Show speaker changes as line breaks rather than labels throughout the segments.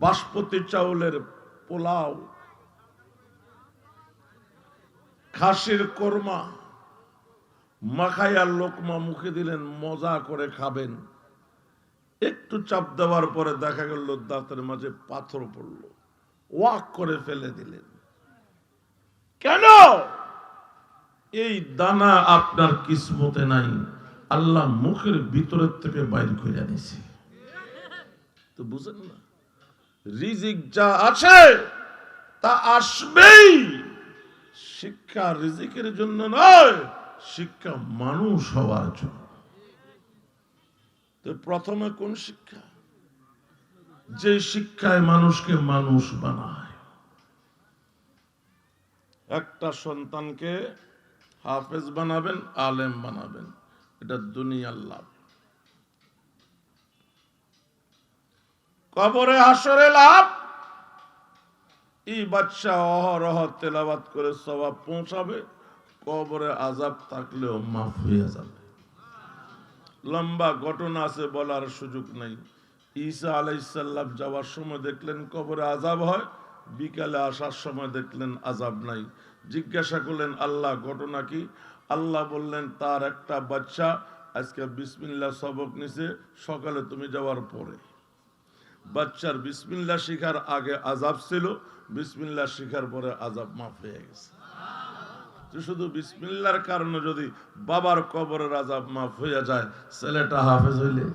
বাসপতি চাউলের পোলাও, খাসির কোরমা মাখাইয়া লোকমা মুখে দিলেন, মজা করে খাবেন। একটু চাপ দেওয়ার পরে দেখা গেল, দাঁতের মাঝে পাথর পড়ল। ওয়াক করে ফেলে দিলেন। কেন? এই দানা আপনার কিসমতে নাই। আল্লাহ মুখের ভিতরের থেকে বাইর করে আনিছে তো বুঝেন না। রিজিক যা আছে, তা আসবেই। শিক্ষা রিজিকের জন্য নয়, শিক্ষা মানুষ হওয়ার জন্য। প্রথমে কোন শিক্ষা? যে শিক্ষায় মানুষকে মানুষ বানায়। একটা সন্তানকে হাফেজ বানাবেন, আলেম বানাবেন। এটা দুনিয়ার লাভ। কবরে হাসরে লাভ। এই বাচ্চা অহরহ করে পৌঁছাবে। কবরে আজাব থাকলেও মাফ হয়ে যাবে। লম্বা ঘটনা আছে বলার সুযোগ ঈসা আলাইসাল্লাম যাওয়ার সময় দেখলেন কবরে আজাব হয়। বিকালে আসার সময় দেখলেন আজাব নাই। জিজ্ঞাসা করলেন, আল্লাহ, ঘটনা কি? আল্লাহ বললেন, তার একটা বাচ্চা আজকে বিসমিল্লা সবক নিছে, সকালে তুমি যাওয়ার পরে। বাচ্চার বিসমিল্লা শিখার আগে আজাব ছিল বিসমিল্লা শিখার পরে আজাব মাফ হয়ে গেছে। শুধু বিসমিল্লার কারণে যদি বাবার কবরের আজাব মাফ হয়ে যায়, ছেলেটা হাফেজ হইলে?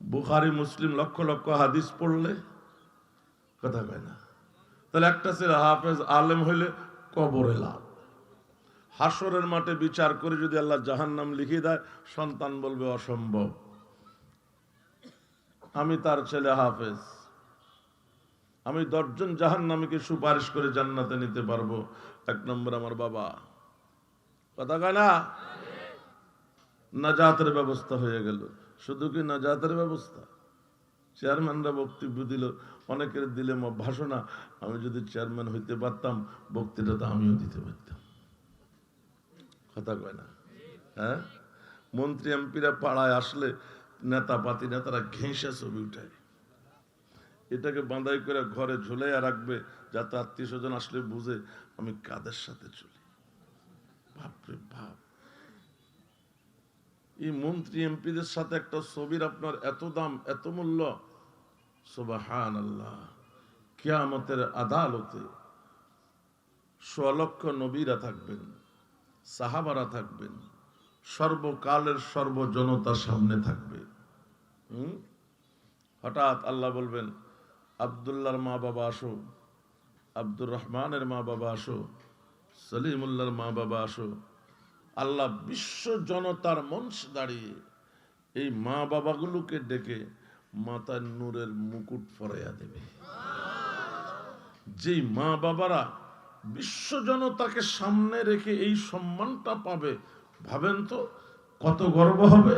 বুখারি, মুসলিম লক্ষ লক্ষ হাদিস পড়লে কথা কয় না। তাহলে একটা ছেলে হাফেজ আলেম হইলে কবরে লাভ। হাসরের মাঠে বিচার করে যদি আল্লাহ জাহান নাম লিখিয়ে দেয়, সন্তান বলবে অসম্ভব। আমি তার ছেলে হাফেজ। আমি দশজন জাহান নামীকে সুপারিশ করে জান্নাতে নিতে পারব। এক নম্বর আমার বাবা। কথা কয় না? নাজাতের ব্যবস্থা হয়ে গেল। শুধু কি নাজাতের ব্যবস্থা? চেয়ারম্যানরা বক্তব্য দিল, অনেকের দিলে ভাষণা আমি যদি চেয়ারম্যান হইতে পারতাম, বক্তৃতা তো আমিও দিতে পারতাম। কথা কয় না? হ্যাঁ? মন্ত্রী এমপিরা পাড়ায় আসলে নেতা পাতি নেতারা ঘেঁষা ছবি উঠায়। এটাকে বাঁধাই করে ঘরে ঝুলাইয়া রাখবে, যাতে আত্মীয় স্বজন আসলে বুঝে আমি কাদের সাথে চলি। বাপরে বাপ। এই মন্ত্রী এমপিদের সাথে একটা ছবির আপনার এত দাম, এত মূল্য। সুবাহান আল্লাহ কিয়ামতের আদালতে স্বলক্ষ নবীরা থাকবেন, সাহাবারা থাকবেন, সর্বকালের সর্বজনতার সামনে থাকবে। হুম? হঠাৎ আল্লাহ বলবেন, আবদুল্লাহর মা বাবা আসো, আব্দুর রহমানের মা বাবা আসো, সলিমুল্লাহর মা বাবা আসো। আল্লাহ বিশ্ব জনতার মঞ্চ দাঁড়িয়ে এই মা বাবাগুলোকে ডেকে মাতার নূরের মুকুট পরাইয়া দেবে। যেই মা বাবারা বিশ্ব জনতাকে সামনে রেখে এই সম্মানটা পাবে, ভাবেন তো কত গর্ব হবে।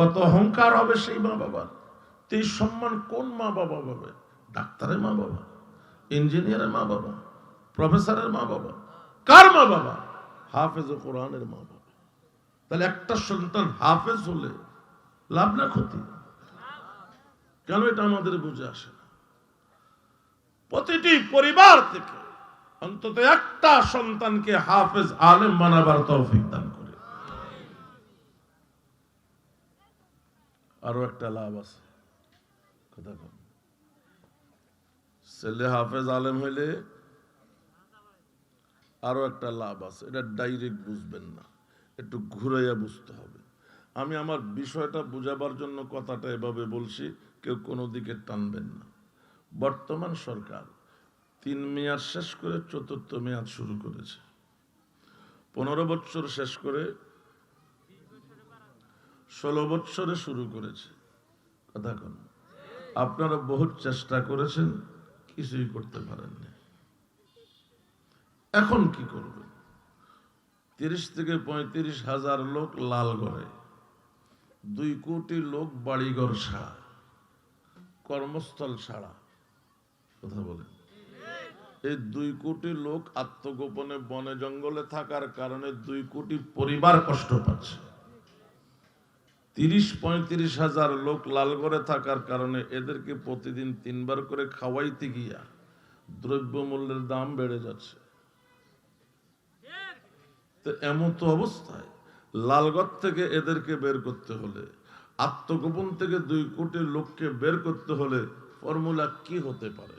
কত অহংকার হবে সেই মা বাবার। এই সম্মান কোন মা বাবা পাবে? ডাক্তারের মা বাবা, ইঞ্জিনিয়ারের মা বাবা, প্রফেসরের মা বাবা। কার মা বাবা? হাফেজ ও কোরআনের মা বাবা। তাহলে একটা সন্তান হাফেজ হলে লাভ না ক্ষতি? কেন এটা আমাদের বুঝে আসে না? প্রতিটি পরিবার থেকে অন্তত একটা সন্তানকে হাফেজ আলেম বানাবার তৌফিক দান আরও একটা লাভ আছে। কথা ছেলে হাফেজ আলেম হইলে আরও একটা লাভ আছে। এটা ডাইরেক্ট বুঝবেন না। একটু ঘুরাইয়া বুঝতে হবে। আমি আমার বিষয়টা বুঝাবার জন্য কথাটা এভাবে বলছি, কেউ কোনো দিকে টানবেন না। বর্তমান সরকার তিন মেয়াদ শেষ করে চতুর্থ মেয়াদ শুরু করেছে। পনেরো বছর শেষ করে ষোলো বৎসরে শুরু করেছে। কথা কোন। আপনারা বহুত চেষ্টা করেছেন, কিছুই করতে পারেননি। এখন কি করবেন? তিরিশ থেকে পঁয়ত্রিশ হাজার লোক লাল ঘরে দুই কোটি লোক বাড়িঘর ছাড়া, কর্মস্থল ছাড়া। কথা বলেন। এই দুই কোটি লোক আত্মগোপনে বনে জঙ্গলে থাকার কারণে দুই কোটি পরিবার কষ্ট পাচ্ছে। তিরিশ পঁয়ত্রিশ হাজার লোক লালগড়ে থাকার কারণে এদেরকে প্রতিদিন তিনবার করে খাওয়াইতে গিয়া দ্রব্যমূল্যের দাম বেড়ে যাচ্ছে। এমন তো অবস্থায় লালগড় থেকে এদেরকে বের করতে হলে, আত্মগোপন থেকে দুই কোটি লোককে বের করতে হলে ফর্মুলা কি হতে পারে?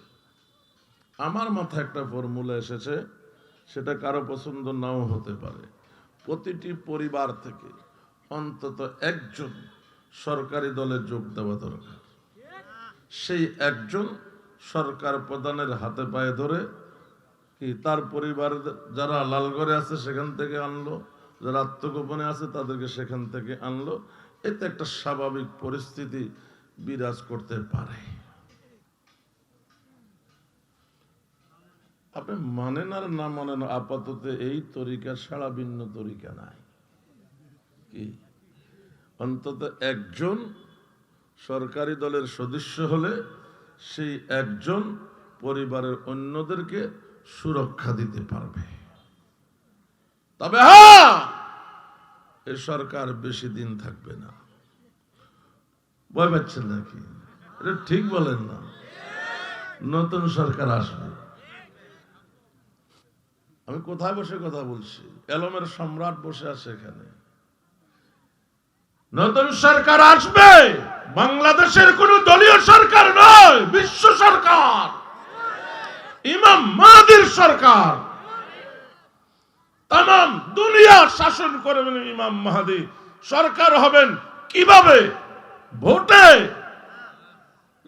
আমার মাথায় একটা ফর্মুলা এসেছে, সেটা কারও পছন্দ নাও হতে পারে। প্রতিটি পরিবার থেকে অন্তত একজন সরকারি দলে যোগ দেওয়া দরকার। সেই একজন সরকার প্রধানের হাতে পায়ে ধরে কি তার পরিবার যারা লালগড়ে আছে সেখান থেকে আনলো, যারা আত্মগোপনে আছে তাদেরকে সেখান থেকে আনলো। এতে একটা স্বাভাবিক পরিস্থিতি বিরাজ করতে পারে। আপনি মানেন আর না মানেন, আপাতত এই তরিকা সারা ভিন্ন তরিকা নাই। কি? অন্তত একজন সরকারি দলের সদস্য হলে সেই একজন পরিবারের অন্যদেরকে সুরক্ষা দিতে পারবে। তবে হ্যাঁ এ সরকার বেশি দিন থাকবে না। ভয় পাচ্ছেন নাকি? এটা ঠিক বলেন না। নতুন সরকার আসবে। আমি কোথায় বসে কথা বলছি? এলমের সম্রাট বসে আছে এখানে। নতুন সরকার আসবে। বাংলাদেশের কোন দলীয় সরকার নয়, বিশ্ব সরকার। ইমাম মাহাদির সরকার। তাম দুনিয়া শাসন করবেন ইমাম মাহাদি। সরকার হবেন কীভাবে? ভোটে।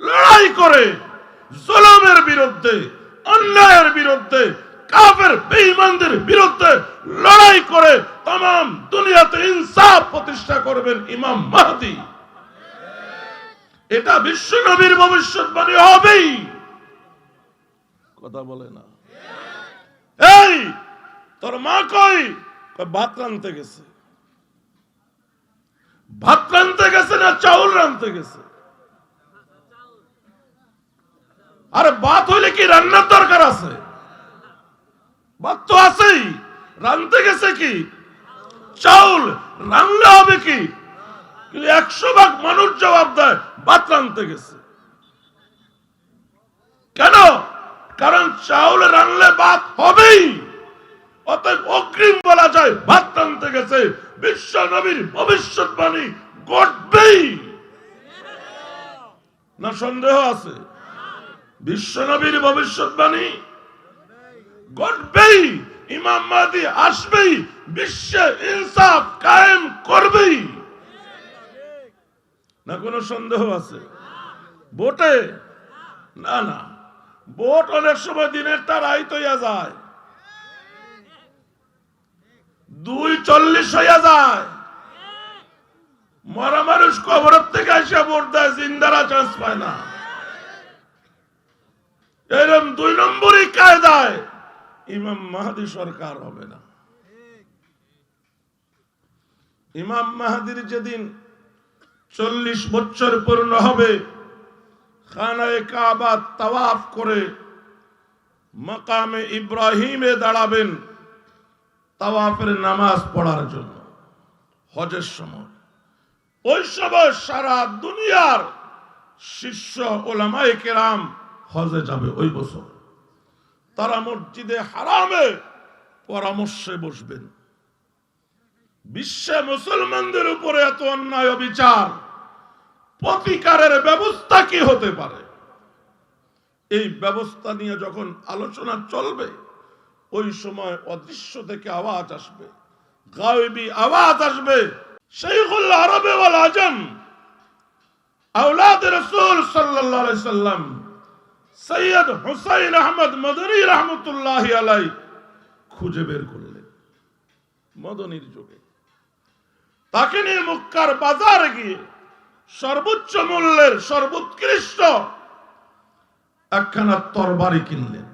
লড়াই করে। জুলুমের বিরুদ্ধে, অন্যায়ের বিরুদ্ধে, কাফের বেঈমানদের বিরুদ্ধে লড়াই করে তাম দুনিয়াতে ইনসাফ প্রতিষ্ঠা করবেন ইমাম মাহদি। এটা বিশ্ব নবীর ভবিষ্যৎবাণী হবেই। কথা বলে না। এই, তোর মা কই? ভাত রানতে গেছে। ভাত রানতে গেছে না চাউল রানতে গেছে? আরে ভাত হইলে কি রান্নার দরকার আছে? ভাত তো আছেই। রানতে গেছে কি? চাউল রান্না হবে কি? একশো ভাগ মানুষ জবাব দেয়, ভাত রানতে গেছে। কেন? কারণ চাউল রানলে ভাত হবেই। অতএব অগ্রিম বলা যায়, ভাত টানতে গেছে, বিশ্ব নবীর ভবিষ্যৎবাণী ঘটবেই। না সন্দেহ আছে? বিশ্ব নবীর ভবিষ্যৎবাণী ঘটবেই। ইমাম মাদি আসবেই বিশ্বে ইনসাফ কায়েম করবেই না, কোনো সন্দেহ আছে? ভোটে? না না। ভোট অনেক সময় দিনের তার আইতইয়া যায়। দুই চল্লিশ হইয়া যায়। মরা মানুষ কবরের থেকে আসে ভোট দেয়, জিন্দারা চান্স পায় না। এরকম দুই নম্বরই কায়দায় ইমাম মাহাদি সরকার হবে না। ইমাম মাহাদির যেদিন চল্লিশ বছর পূর্ণ হবে, খানায় কাবা তাওয়াফ করে মাকামে ইব্রাহিমে দাঁড়াবেন তাওয়াফের নামাজ পড়ার জন্য হজের সময়। ওই সময় সারা দুনিয়ার শিষ্য ওলামায়ে কেরাম হজে যাবে ওই বছর। তারা মসজিদে হারামে পরামর্শে বসবেন। বিশ্বে মুসলমানদের উপরে এত অন্যায় বিচার প্রতিকারের ব্যবস্থা কি হতে পারে? এই ব্যবস্থা নিয়ে যখন আলোচনা চলবে, ওই সময় অদৃশ্য থেকে আওয়াজ আসবে, গায়েবী আওয়াজ আসবে। শেখুল আরবে ওয়াল আজম, আওলাদ রাসূল সাল্লাল্লাহু আলাইহি সাল্লাম সৈয়দ হুসাইন আহমদ মদনী রহমতুল্লাহ আলাই খুঁজে বের করলেন মদনীর যুগে। তাকে নিয়ে মুক্কার বাজারে গিয়ে সর্বোচ্চ মূল্যের সর্বোৎকৃষ্ট একখানা তরবারি কিনলেন।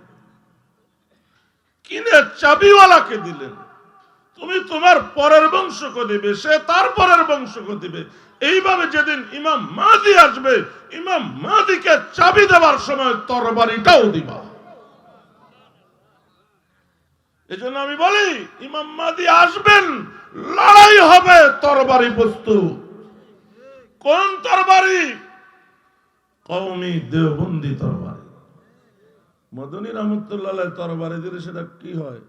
কিনে চাবিওয়ালাকে দিলেন। তুমি তোমার পরের বংশকে দিবে, সে তার পরের বংশকে দিবে। এইভাবে যেদিন ইমাম মাদি আসবে, ইমাম মাদিকে চাবি দেওয়ার সময় তরবারিটাও দিবা। এজন্য আমি বলি, ইমাম মাদি আসবেন, লড়াই হবে তরবারি বস্তু। কোন তরবারি? কৌমি দেওবন্দি তরবারি। মদনী রহমতুল্লাহ তরবারি দিলে সেটা কি হয়?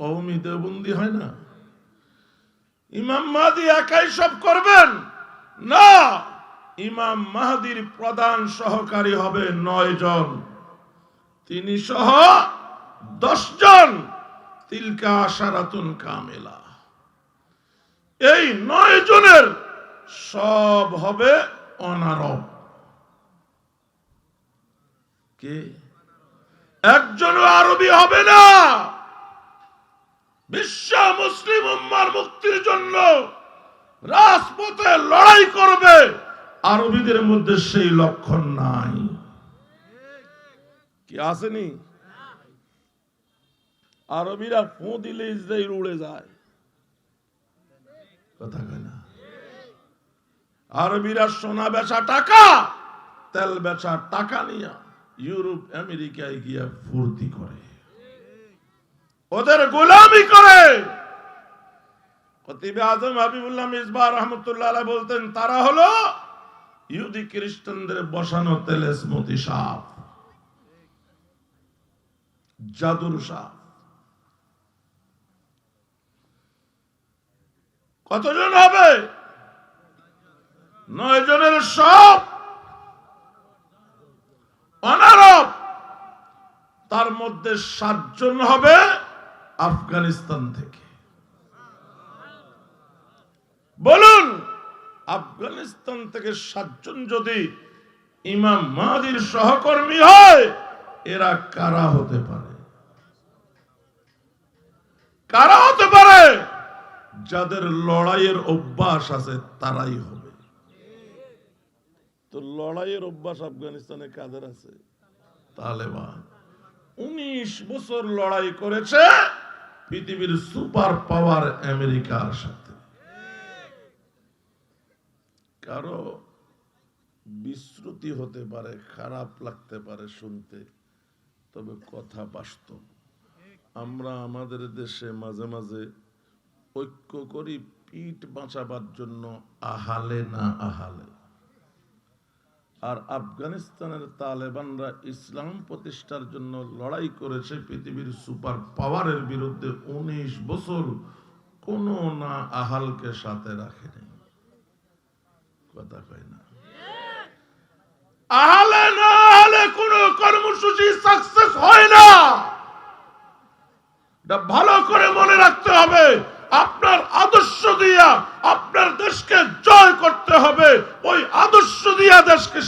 কৌমি দেওবন্দি হয় না। ইমাম মাহাদি একাই সব করবেন? না! ইমাম মাহাদির প্রধান সহকারী হবে নয় জন। তিনি সহ দশ জন। তিলকা আশারাতুন কামেলা। এই নয় জনের সব হবে অনারব। কে? একজনও আরবি হবে না! বিশ্ব মুসলিম উম্মার মুক্তির জন্য রাজপথে লড়াই করবে। আরবিদের মধ্যে সেই লক্ষণ নাই। কি আসেনি? আরবিরা ফু দিলে ইসরায়েল উড়ে যায়। কথা কয় না। আরবিরা সোনা বেচা টাকা, তেল বেচা টাকা নিয়ে ইউরোপ, আমেরিকায় গিয়া ফুর্তি করে। ওদের গোলামি করে। বলতেন, তারা হলো ইহুদি খ্রিস্টানদের বসানো তেলেসমতি সাপ, জাদুর সাপ। কতজন হবে? নয় জনের সব অনারব। তার মধ্যে সাতজন হবে আফগানিস্তান থেকে। বলুন। আফগানিস্তান থেকে সাতজন যদি ইমাম মাহাদির সহকর্মী হয় এরা কারা হতে পারে? কারা হতে পারে? যাদের লড়াইয়ের অভ্যাস আছে তারাই হবে। তো লড়াইয়ের অভ্যাস আফগানিস্তানে কাদের আছে? তালেবান। উনিশ বছর লড়াই করেছে পৃথিবীর সুপার পাওয়ার আমেরিকার সাথে। কারও বিশ্রুতি হতে পারে, খারাপ লাগতে পারে শুনতে, তবে কথা বাস্তব। আমরা আমাদের দেশে মাঝে মাঝে ঐক্য করি, পিঠ বাঁচাবার জন্য আহালে না আহালে। আর আফগানিস্তানের তালেবানরা ইসলাম প্রতিষ্ঠার জন্য লড়াই করেছে পৃথিবীর সুপার পাওয়ারের বিরুদ্ধে উনিশ বছর কোন না আহালকে সাথে রাখেনি। কথা কয় না। আহালে না আহালে কোন কর্মসূচি সাকসেস হয় না। ভালো করে মনে রাখতে হবে। আপনার আদর্শ দিয়া আপনার দেশকে জয় করতে হবে। ওই আদর্শ দিয়া দেশকে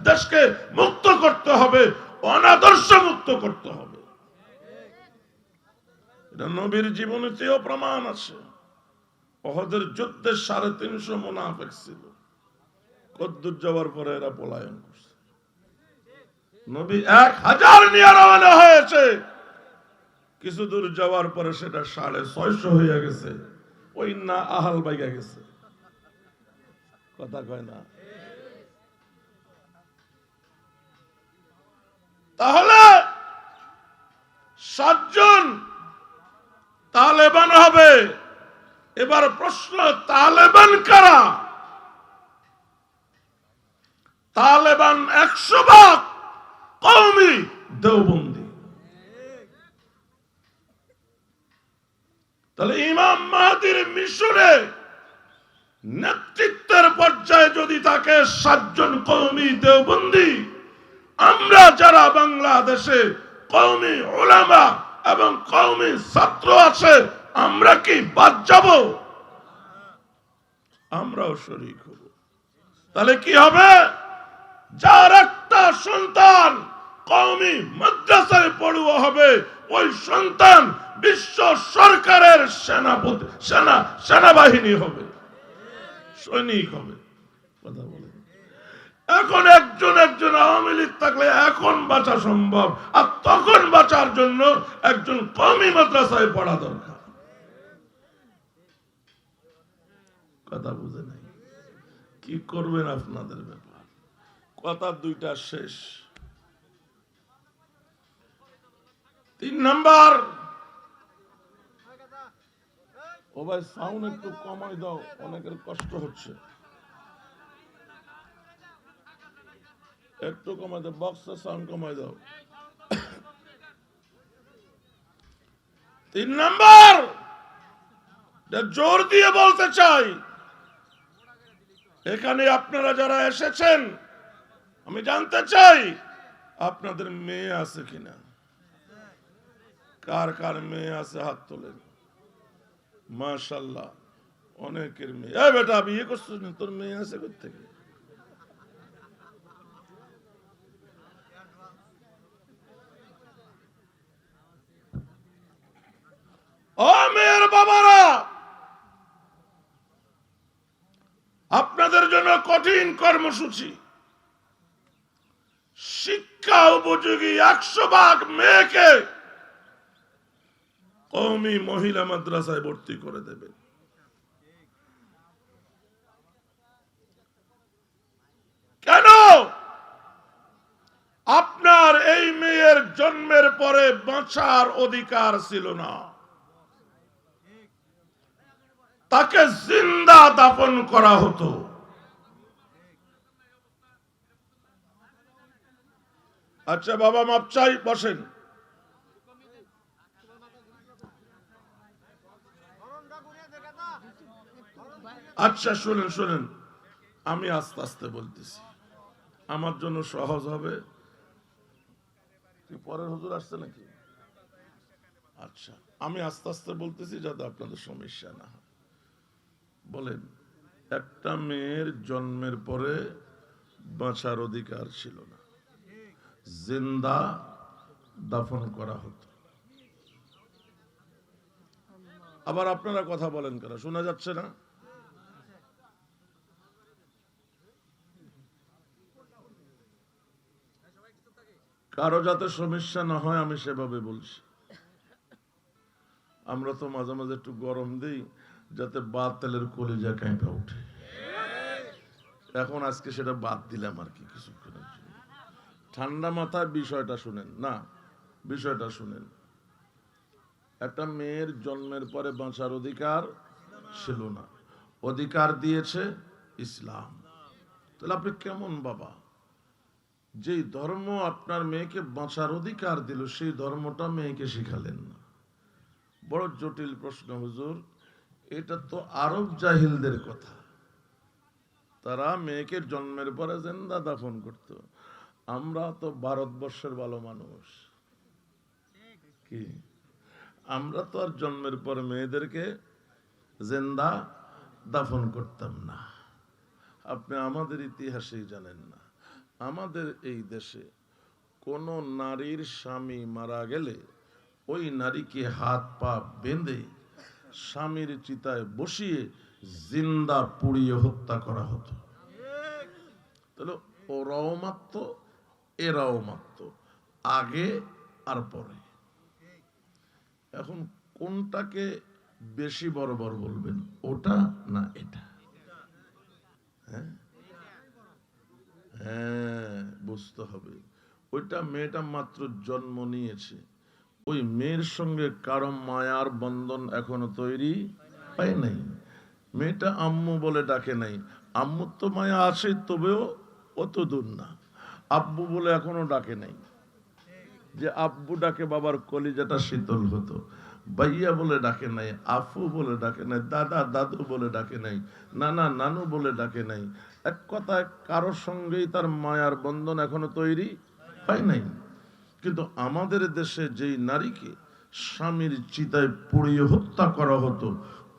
দেশকে মুক্ত করতে হবে, অনাদর্শ মুক্ত করতে হবে। নবীর জীবনীতেও প্রমাণ আছে। অহদের যুদ্ধে সাড়ে তিনশো মোনাফেক ছিল। কদ্দুর যাওয়ার পরে এরা পলায়ন করছে। নবী এক হাজার নিয়ে রওনা হয়েছে। কিছু দূর যাওয়ার পরে সেটা সাড়ে ছয়শো হইয়া গেছে। ওই না আহাল বাইগা গেছে। কথা কয় না। তাহলে সাতজন তালেবান হবে। এবার প্রশ্ন, তালেবান কারা? তালেবান একশো ভাগ কৌমি দেওবন্দি। তাহলে ইমাম মাহাদির মিশনে নেতৃত্বের পর্যায়ে যদি তাকে সাতজন কৌমি দেওবন্দি, আমরা যারা বাংলাদেশে কৌমি ওলামা এবং কৌমি ছাত্র আছে, আমরা কি বাদ যাব? আমরাও শরিক হব। তাহলে কি হবে? যার একটা সন্তান কওমি মাদ্রাসায় পড়ুয়া হবে, ওই সন্তান বিশ্ব সরকারের সেনাপতি সেনা, সেনাবাহিনী হবে। সৈনিক হবে। কথা বলে এখন একজন একজন আওয়ামী লীগ থাকলে এখন বাঁচা সম্ভব, আর তখন বাঁচার জন্য একজন কমি মাদ্রাসায় পড়া দরকার। কথা বুঝে নাই। কি করবেন আপনাদের ব্যাপার? কথা দুইটা শেষ। তিন নাম্বার ও ভাই সাউন্ড একটু কমাই দাও, অনেকের কষ্ট হচ্ছে। একটু কমাই দাও বক্সের সাউন্ড কমাই দাও। তিন নম্বর! জোর দিয়ে বলতে চাই। এখানে আপনারা যারা এসেছেন, আমি জানতে চাই, আপনাদের মেয়ে আছে কিনা? কার কার মেয়ে আছে হাত তোলেন? মাশাল্লাহ অনেকের মেয়ে। এ বেটা বিয়ে করছিস না? তোর মেয়ে আছে থেকে ও মেয়ের বাবারা! আপনাদের জন্য কঠিন কর্মসূচি। শিক্ষা উপযোগী একশো ভাগ মেয়েকে কৌমি মহিলা মাদ্রাসায় ভর্তি করে দেবে। কেন? আপনার এই মেয়ের জন্মের পরে বাঁচার অধিকার ছিল না। তাকে জিন্দা দাফন করা হতো। আচ্ছা বাবা, মাপ চাই, বসেন। আচ্ছা শুনেন শুনেন। আমি আস্তে আস্তে বলতেছি। আমার জন্য সহজ হবে। পরের হুজুর আসছে নাকি? আচ্ছা আমি আস্তে আস্তে বলতেছি যাতে আপনাদের সমস্যা না হয়। বলেন, একটা মেয়ের জন্মের পরে বাঁচার অধিকার ছিল না। জিন্দা দাফন করা হতো। আবার আপনারা কথা বলেন কেন? শোনা যাচ্ছে না? কারও যাতে সমস্যা না হয়, আমি সেভাবে বলছি। আমরা তো মাঝে মাঝে একটু গরম দিই, যাতে বাদ তেলের কলিজা কাঁপা উঠে এখন আজকে সেটা বাদ দিলাম আর কি কিছুক্ষণের জন্য। ঠান্ডা মাথায় বিষয়টা শুনেন, না, বিষয়টা শুনেন। একটা মেয়ের জন্মের পরে বাঁচার অধিকার ছিল না। অধিকার দিয়েছে ইসলাম। তাহলে আপনি কেমন বাবা? যেই ধর্ম আপনার মেয়েকে বাঁচার অধিকার দিল, সেই ধর্মটা মেয়েকে শিখালেন না। বড় জটিল প্রশ্ন, হুজুর। এটা তো আরব জাহিলদের কথা। তারা মেয়েকে জন্মের পরে জেন্দা দাফন করত। আমরা তো ভারতবর্ষের ভালো মানুষ। কি? আমরা তো আর জন্মের পর মেয়েদেরকে জেন্দা দাফন করতাম না। আপনি আমাদের ইতিহাসেই জানেন না। আমাদের এই দেশে কোন নারীর স্বামী মারা গেলে ওই নারীকে হাত পা বেঁধে স্বামীর চিতায় বসিয়ে জিন্দা পুড়িয়ে হত্যা করা হতো। তাহলে ওরাও মাত্র এরাও মাত্র আগে আর পরে। এখন কোনটাকে বেশি বড় বলবেন, ওটা না এটা হ্যাঁ হ্যাঁ বুঝতে হবে। ওইটা মেয়েটা মাত্র জন্ম নিয়েছে। ওই মেয়ের সঙ্গে কারও মায়ার বন্ধন এখনও তৈরি হয় নাই। মেয়েটা আম্মু বলে ডাকে নাই। আম্মুর তো মায়া আছে, তবেও অত দূর না। আব্বু বলে এখনও ডাকে নাই। যে আব্বু ডাকে বাবার কলিজাটা শীতল হতো। ভাইয়া বলে ডাকে নাই, আফু বলে ডাকে নাই, দাদা দাদু বলে ডাকে নাই, নানা নানু বলে ডাকে নাই এক কথায় কারোর সঙ্গেই তার মায়ার বন্ধন এখনও তৈরি হয় নাই। কিন্তু আমাদের দেশে যেই নারীকে স্বামীর চিতায় পুড়িয়ে হত্যা করা হতো,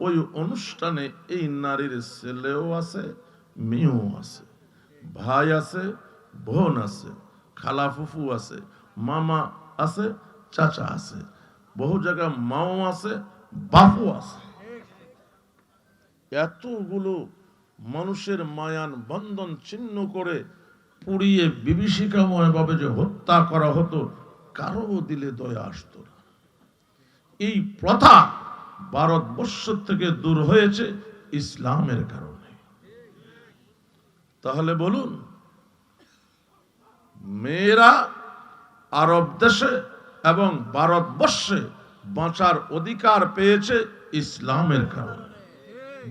ওই অনুষ্ঠানে এই নারীর ছেলেও আছে, মেয়েও আছে, ভাই আছে, বোন আছে, খালা ফুফু আছে, মামা আছে, চাচা আছে, বহু জায়গায় মাও আছে বাপু আছে। এতগুলো মানুষের মায়ান বন্ধন চিহ্ন করে পুড়িয়ে বিভীষিকাময় ভাবে যে হত্যা করা হতো, কারও দিলে দয়া আসতো না। এই প্রথা ভারতবর্ষ থেকে দূর হয়েছে ইসলামের কারণে। তাহলে বলুন, মেয়েরা আরব দেশে এবং ভারতবর্ষে বাঁচার অধিকার পেয়েছে ইসলামের কারণে।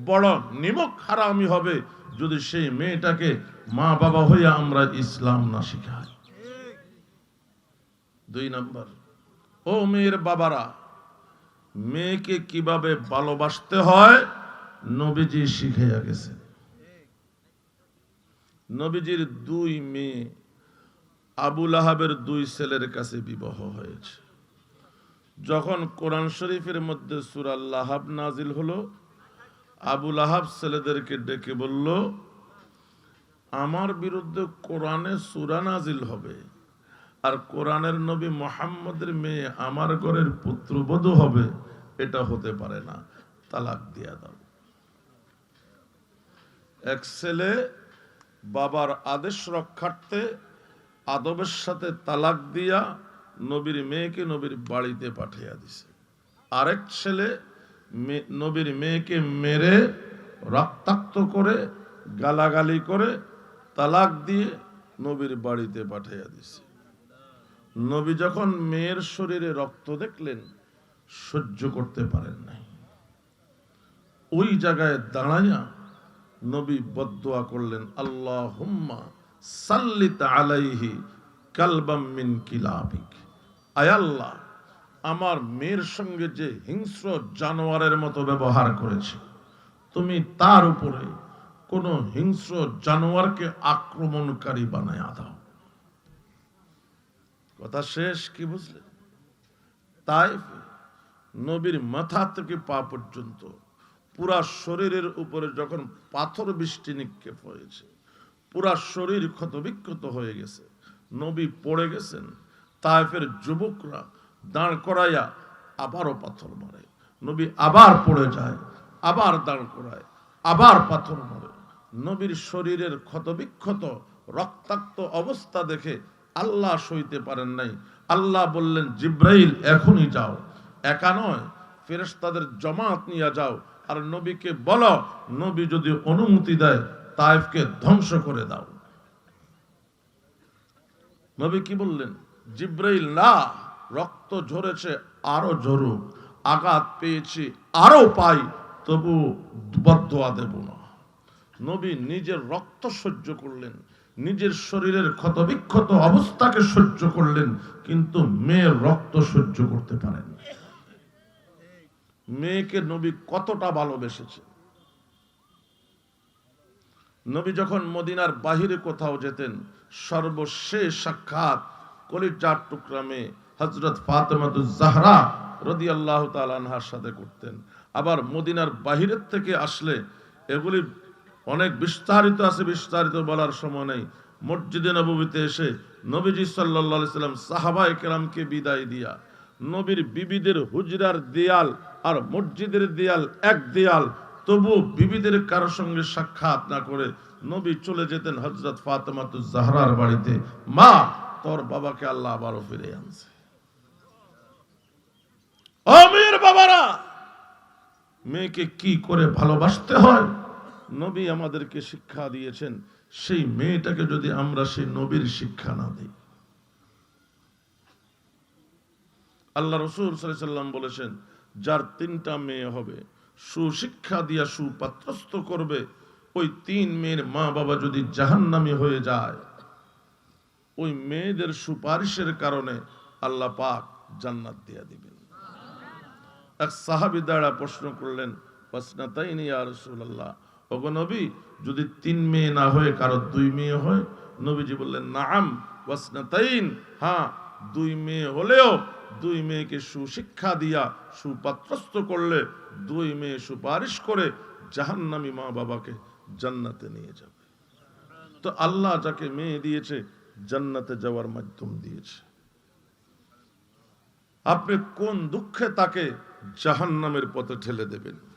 বড় নিমক হারামি হবে যদি সেই মেয়েটাকে মা বাবা হইয়া আমরা ইসলাম না শিখাই। দুই নাম্বার, ও মেয়ের বাবারা, মেয়েকে কীভাবে ভালোবাসতে হয়? নবীজি শিখাইয়া গেছে নবীজির দুই মেয়ে আবুল আহাবের দুই ছেলের কাছে বিবাহ হয়েছে। যখন কোরআন শরীফের মধ্যে সুরাল লাহাব নাজিল হলো আবুল আহাব ছেলেদেরকে ডেকে বলল, আমার বিরুদ্ধে কোরআনে সুরা নাজিল হবে আর কোরআনের নবী মোহাম্মদের মেয়ে আমার ঘরের পুত্রবধূ হবে, এটা হতে পারে না। তালাক দিয়া দাও। এক ছেলে বাবার আদেশ রক্ষার্থে আদবের সাথে তালাক দিয়া নবীর মেয়েকে নবীর বাড়িতে পাঠিয়ে দিছে। আরেক ছেলে নবীর মেয়েকে মেরে রক্তাক্ত করে, গালাগালি করে তালাক দিয়ে নবীর বাড়িতে পাঠিয়ে দিছে। নবী যখন মেয়ের শরীরে রক্ত দেখলেন, সহ্য করতে পারেন নাই। ওই জায়গায় দাঁড়াইয়া নবী বদুয়া করলেন আল্লাহ হুম্মা সাল্লিত আলাইহি কালবাম কিলাবিক। আয়াল্লাহ আমার মেয়ের সঙ্গে যে হিংস্র জানোয়ারের মতো ব্যবহার করেছে, তুমি তার উপরে কোন হিংস্র জানোয়ারকে আক্রমণকারী বানায় দাও। কথা শেষ, কি বুঝলেন তাই নবীর মাথা থেকে পা পর্যন্ত পুরা শরীরের উপরে যখন পাথর বৃষ্টি নিক্ষেপ হয়েছে, পুরা শরীর ক্ষতবিক্ষত হয়ে গেছে, নবী পড়ে গেছেন, তাইফের যুবকরা দাঁড় করাইয়া আবারও পাথর মারে। নবী আবার পড়ে যায়, আবার দাঁড় করায়, আবার পাথর মারে। নবীর শরীরের ক্ষতবিক্ষত, রক্তাক্ত অবস্থা দেখে আল্লাহ সইতে পারেন নাই। আল্লাহ বললেন, জিব্রাইল, এখনই যাও। একা নয়, ফেরেশতাদের জমাত নিয়ে যাও। আর নবীকে বলো, নবী যদি অনুমতি দেয় তাইফকে ধ্বংস করে দাও। নবী কি বললেন? জিব্রাইল, না। রক্ত ঝরেছে, আরও ঝরুক। আঘাত পেয়েছি, আরও পাই, তবু বদোয়া দেব না। নবী নিজের রক্ত সহ্য করলেন, নিজের শরীরের ক্ষতবিক্ষত অবস্থাকে সহ্য করলেন, কিন্তু মেয়ের রক্ত সহ্য করতে পারেন মেয়েকে নবী কতটা ভালোবেসেছে। নবী যখন মদিনার বাহিরে কোথাও যেতেন, সর্বশেষ সাক্ষাৎ কলিজার টুকরা মেয়ে হজরত ফাতেমাতুজ জাহরা রদি আল্লাহ তালানহার সাথে করতেন। আবার মদিনার বাহিরের থেকে আসলে এগুলি অনেক বিস্তারিত আছে, বিস্তারিত বলার সময় নেই। মসজিদে নবীতে এসে নবীজি সাল্লাহ সাল্লাম সাহাবা কেরামকে বিদায় দিয়া, নবীর বিবিদের হুজরার দেয়াল আর মসজিদের দেয়াল এক দেয়াল তবু বিবিদের কারও সঙ্গে সাক্ষাৎ না করে নবী চলে যেতেন হজরত ফাতেমাতুজ জাহরার বাড়িতে। মা, তোর বাবাকে আল্লাহ আবারও ফিরে আনছে। আমির বাবারা। মেয়েকে কি করে ভালোবাসতে হয়? নবী আমাদেরকে শিক্ষা দিয়েছেন, সেই মেয়েটাকে যদি আমরা সেই নবীর শিক্ষা না দিই। আল্লাহ রসুল সাল্লাম বলেছেন, যার তিনটা মেয়ে হবে, সুশিক্ষা দিয়া সুপাত্রস্থ করবে। ওই তিন মেয়ের মা বাবা যদি জাহান্নামী হয়ে যায়, ওই মেয়েদের সুপারিশের কারণে আল্লাহ পাক জান্নাত দিয়া দিবেন। এক সাহাবি দ্বারা প্রশ্ন করলেন রাসূলুল্লাহ। ওগো নবী, যদি তিন মেয়ে না হয়ে, কারও দুই মেয়ে হয়? নবীজি বললেন, নাম, ওয়াসনাতাইন। হ্যাঁ দুই মেয়ে হলেও দুই মেয়েকে সুশিক্ষা দিয়া সুপাত্রস্থ করলে, দুই মেয়ে সুপারিশ করে জাহান্নামী মা বাবাকে জান্নাতে নিয়ে যাবে। তো আল্লাহ যাকে মেয়ে দিয়েছে, জান্নাতে যাওয়ার মাধ্যম দিয়েছে। আপনি কোন দুঃখে তাকে জাহান্নামের পথে ঠেলে দেবেন।